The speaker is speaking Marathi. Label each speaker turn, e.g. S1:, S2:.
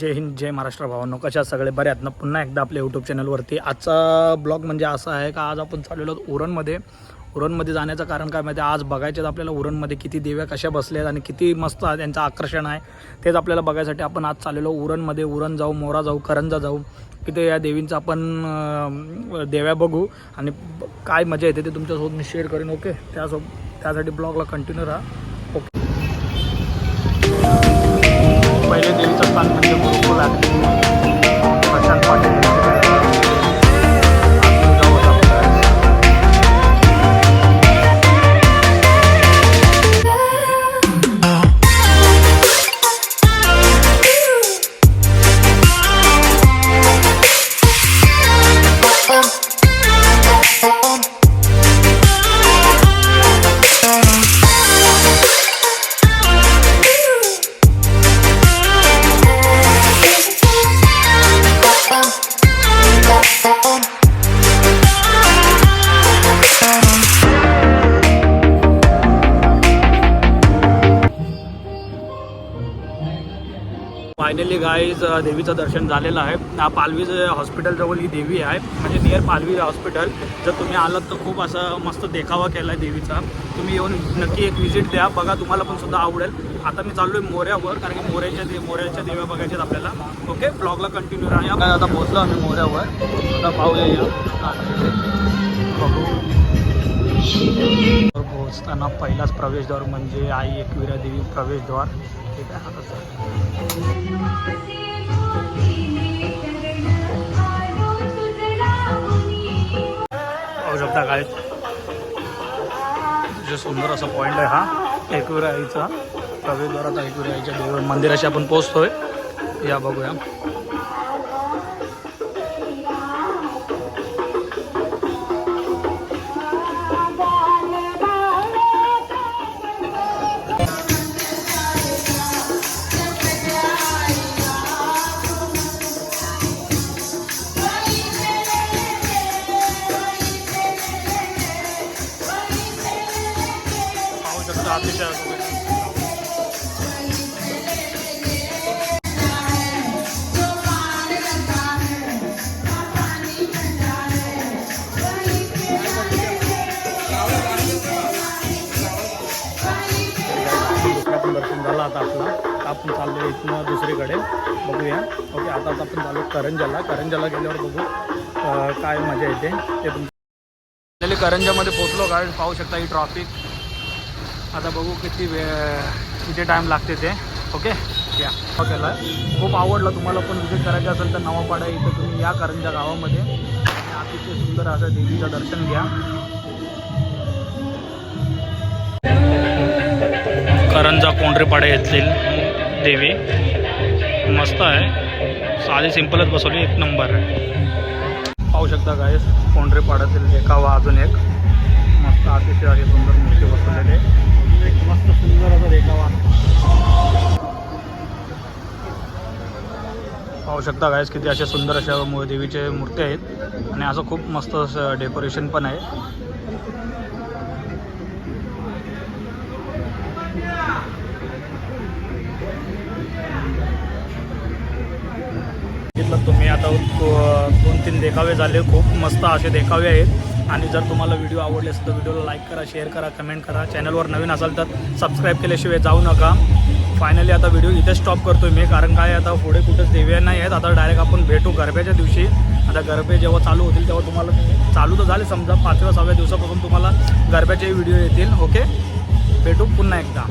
S1: जय हिंद जय महाराष्ट्र भावांनो. कशा सगळे? बरे आहेत ना? पुन्हा एकदा आपल्या यूट्यूब चॅनलवरती आजचा ब्लॉग म्हणजे असा आहे का आज आपण चाललेलो आहोत उरणमध्ये. उरणमध्ये जाण्याचं कारण काय माहिती आहे? आज बघायचं आपल्याला उरणमध्ये किती देव्या कशा बसल्या आणि किती मस्त त्यांचं आकर्षण आहे. तेच आपल्याला बघायसाठी आपण आज चाललेलो उरणमध्ये. उरण जाऊ मोरा जाऊ करंजा जाऊ. तिथे या देवींचं आपण देव्या बघू. आणि काय मजा येते ते तुमच्यासोबत मी शेअर करेन ओके त्यासोबत त्यासाठी ब्लॉगला कंटिन्यू राहा. ओके पहिले देवीचं स्थान म्हणजे गुरुकुल आहे फायनली गाईज uh, देवीचं दर्शन झालेलं आहे. पालवीज हॉस्पिटलजवळ ही देवी आहे. म्हणजे नियर पालवी हॉस्पिटल जर तुम्ही आलात तर खूप असं मस्त देखावा केला आहे देवीचा. तुम्ही येऊन नक्की एक व्हिजिट द्या. बघा तुम्हाला पण सुद्धा आवडेल. आता मी चाललो आहे मोऱ्यावर कारण की मोऱ्याच्या दे मोऱ्याच्या देव्या बघायच्या आहेत आपल्याला. ओके ब्लॉगला कंटिन्यू राहा. आता पोहोचलो आम्ही मोऱ्यावर. आता पाहूया या. बघू पोहोचताना पहिलाच प्रवेशद्वार म्हणजे आई एकविरा देवी प्रवेशद्वार. ठीक आहे? शकता काय जे सुंदर असा पॉईंट आहे हा एकविरा आईचा. प्रवेशद्वाराचा एकविरा आईच्या देव मंदिराशी आपण पोहोचतोय. या बघूया. पाहू दर्शन झालं आता आपलं. आपण चाललो इथनं दुसरीकडे. बघूया. ओके आता आता आपण चाललो करंजाला करंजाला गेल्यावर बघू काय मजा येते. ते तुम करंजामध्ये पोचलो काय पाहू शकता ही ट्रॉफिक आता बघू किती वेळ किती टाईम लागते ते. ओके या. केला खूप आवडलं तुम्हाला पण विजिट करायचं असेल तर नवापाडा इथं तुम्ही या करंजा गावामध्ये. अतिशय सुंदर असं देवीचं दर्शन घ्या. करंजा कोंढरेपाडा येथील देवी. मस्त आहे. साधी सिंपलच बसवली एक नंबर आहे. पाहू शकता काय कोंढरेपाड्यातील देखावा अजून एक. मस्त अतिशय अशी सुंदर मूर्ती बसवलेली आहे. एक मस्त सुंदर असा देखावा पाहू शकता गायस किती अशा सुंदर अशा देवीचे मूर्ती आहेत. आणि असं खूप मस्त असं डेकोरेशन पण आहे. तुम्ही आता दोन तीन देखावे झाले. खूप मस्त असे देखावे आहेत. आणि जर तुम्हाला व्हिडिओ आवडले असेल तर व्हिडिओला लाईक करा शेअर करा कमेंट करा. चॅनलवर नवीन असाल तर सबस्क्राईब केल्याशिवाय जाऊ नका. फायनली आता व्हिडिओ इथे स्टॉप करतो मी कारण काय आता पुढे कुठेच देव्या नाही आहेत. आता डायरेक्ट आपण भेटू गरब्याच्या दिवशी. आता गरबे जेव्हा चालू होतील तेव्हा तुम्हाला चालू तर झाले समजा पाचव्या सहाव्या दिवसापासून तुम्हाला गरब्याचे व्हिडिओ येतील. ओके भेटू पुन्हा एकदा.